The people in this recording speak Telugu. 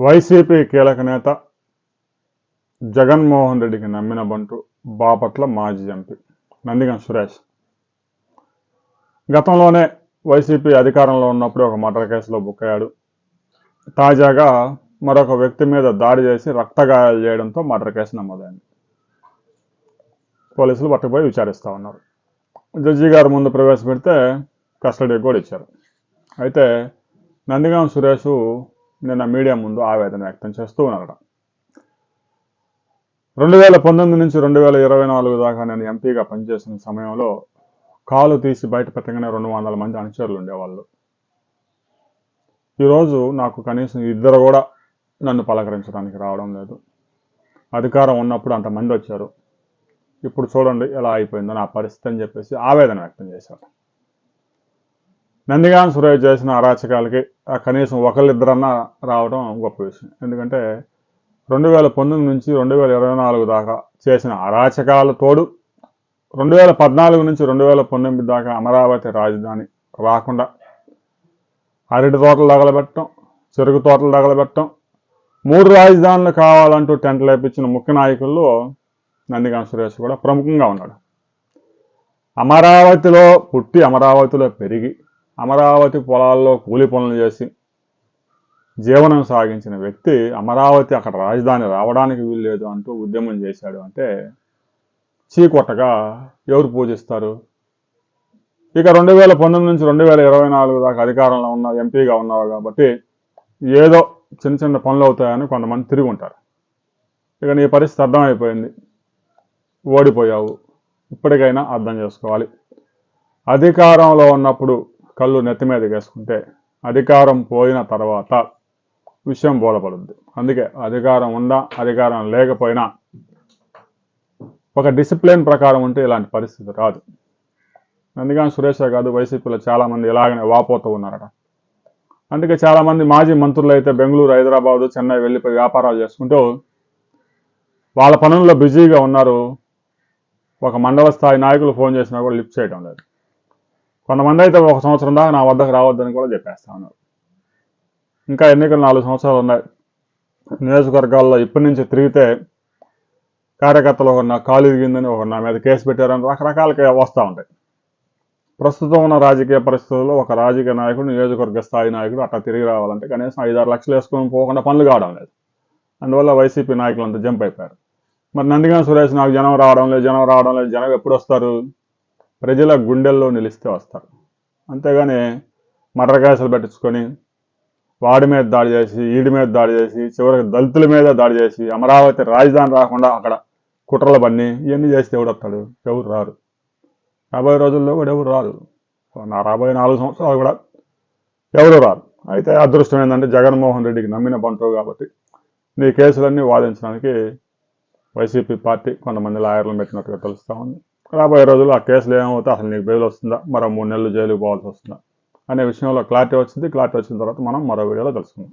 వైసీపీ కీలక నేత జగన్మోహన్ రెడ్డికి నమ్మిన బంటు బాపట్ల మాజీ ఎంపీ. నందిగం సురేష్. గతంలోనే వైసీపీ అధికారంలో ఉన్నప్పుడు ఒక మర్డర్ కేసులో బుక్ అయ్యాడు. తాజాగా మరొక వ్యక్తి మీద దాడి చేసి రక్తగాయాలు చేయడంతో మర్డర్ కేసు నమోదైంది. పోలీసులు పట్టుకుపోయి విచారిస్తూ ఉన్నారు. జడ్జి గారు ముందు ప్రవేశపెడితే కస్టడీ కూడా ఇచ్చారు. అయితే నందిగాం సురేష్ నిన్న మీడియా ముందు ఆవేదన వ్యక్తం చేస్తూ ఉన్నారట. రెండు వేల పంతొమ్మిది నుంచి రెండు వేల ఇరవై నాలుగు దాకా నేను ఎంపీగా పనిచేసిన సమయంలో కాలు తీసి బయట పెట్టగానే రెండు వందల మంది అనుచరులు ఉండేవాళ్ళు. ఈరోజు నాకు కనీసం ఇద్దరు కూడా నన్ను పలకరించడానికి రావడం లేదు. అధికారం ఉన్నప్పుడు అంతమంది వచ్చారు. ఇప్పుడు చూడండి ఎలా అయిపోయిందో నా పరిస్థితి అని చెప్పేసి ఆవేదన వ్యక్తం చేశారు. నందిగాం సురేష్ చేసిన అరాచకాలకి కనీసం ఒకళ్ళిద్దరన్నా రావడం గొప్ప విషయం. ఎందుకంటే రెండు వేల పంతొమ్మిది నుంచి రెండు వేల ఇరవై నాలుగు దాకా చేసిన అరాచకాల తోడు రెండు వేల పద్నాలుగు నుంచి రెండు వేల పంతొమ్మిది దాకా అమరావతి రాజధాని రాకుండా అరటి తోటలు తగలబెట్టడం చెరుకు తోటలు తగలబెట్టడం మూడు రాజధానులు కావాలంటూ టెంట్ లేపించిన ముఖ్య నాయకుల్లో నందిగాం సురేష్ కూడా ప్రముఖంగా ఉన్నాడు. అమరావతిలో పుట్టి అమరావతిలో పెరిగి అమరావతి పొలాల్లో కూలి పనులు చేసి జీవనం సాగించిన వ్యక్తి అమరావతి అక్కడ రాజధాని రావడానికి వీల్లేదు అంటూ ఉద్యమం చేశాడు అంటే చీకొట్టగా ఎవరు పూజిస్తారు? ఇక రెండు వేల పంతొమ్మిది నుంచి రెండు వేల ఇరవై నాలుగు దాకా అధికారంలో ఉన్న ఎంపీగా ఉన్నావు కాబట్టి ఏదో చిన్న చిన్న పనులు అవుతాయని కొంతమంది తిరిగి ఉంటారు. ఇక నీ పరిస్థితి అర్థమైపోయింది. ఓడిపోయావు. ఇప్పటికైనా అర్థం చేసుకోవాలి. అధికారంలో ఉన్నప్పుడు కళ్ళు నెత్తి మీద వేసుకుంటే అధికారం పోయిన తర్వాత విషయం బోధపడుద్ది అందుకే అధికారం ఉందా అధికారం లేకపోయినా ఒక డిసిప్లిన్ ప్రకారం ఉంటే ఇలాంటి పరిస్థితి రాదు. అందుకని సురేష్ కాదు వైసీపీలో చాలామంది ఇలాగనే వాపోతూ ఉన్నారట. అందుకే చాలామంది మాజీ మంత్రులు అయితే బెంగళూరు హైదరాబాదు చెన్నై వెళ్ళిపోయి వ్యాపారాలు చేసుకుంటూ వాళ్ళ పనుల్లో బిజీగా ఉన్నారు. ఒక మండల స్థాయి నాయకులు ఫోన్ చేసినా కూడా లిఫ్ట్ చేయడం లేదు. కొంతమంది అయితే ఒక సంవత్సరం దాకా నా వద్దకు రావద్దని కూడా చెప్పేస్తా ఉన్నారు. ఇంకా ఎన్నికలు నాలుగు సంవత్సరాలు ఉన్నాయి. నియోజకవర్గాల్లో ఇప్పటి నుంచి తిరిగితే కార్యకర్తలు ఒక నా కాలు ఇరిగిందని ఒక నా మీద కేసు పెట్టారని రకరకాల వస్తూ ఉంటాయి. ప్రస్తుతం ఉన్న రాజకీయ పరిస్థితుల్లో ఒక రాజకీయ నాయకుడు నియోజకవర్గ స్థాయి నాయకుడు అట్లా తిరిగి రావాలంటే కనీసం ఐదారు లక్షలు వేసుకొని పోకుండా పనులు కావడం లేదు. అందువల్ల వైసీపీ నాయకులు అంతా జంప్ అయిపోయారు. మరి నందిగాం సురేష్ నాకు జనం రావడం లేదు జనం రావడం లేదు జనం ఎప్పుడు వస్తారు? ప్రజల గుండెల్లో నిలిస్తే వస్తారు. అంతేగాని మర్ర కేసులు పెట్టించుకొని వాడి మీద దాడి చేసి ఈడి మీద దాడి చేసి చివరికి దళితుల మీద దాడి చేసి అమరావతి రాజధాని రాకుండా అక్కడ కుట్రలు పన్ని ఇవన్నీ చేస్తే ఎవడు వస్తాడు? ఎవరు రారు? రాబోయే రోజుల్లో కూడా ఎవరు రారు? నా రాబోయే నాలుగు సంవత్సరాలు కూడా ఎవరు రారు? అయితే అదృష్టం ఏంటంటే జగన్మోహన్ రెడ్డికి నమ్మిన బంటు కాబట్టి నీ కేసులన్నీ వాదించడానికి వైసీపీ పార్టీ కొంతమంది లాయర్లను పెట్టినట్టుగా తెలుస్తూ ఉంది. రాబోయే రోజుల్లో ఆ కేసులు ఏమవుతా అసలు నీకు బెయిల్ వస్తుందా? మరో మూడు నెలలు జైలుకు పోవాల్సి వస్తుందా? అనే విషయంలో క్లారిటీ వచ్చింది. క్లారిటీ వచ్చిన తర్వాత మనం మరో వీడియోలో తెలుసుకుందాం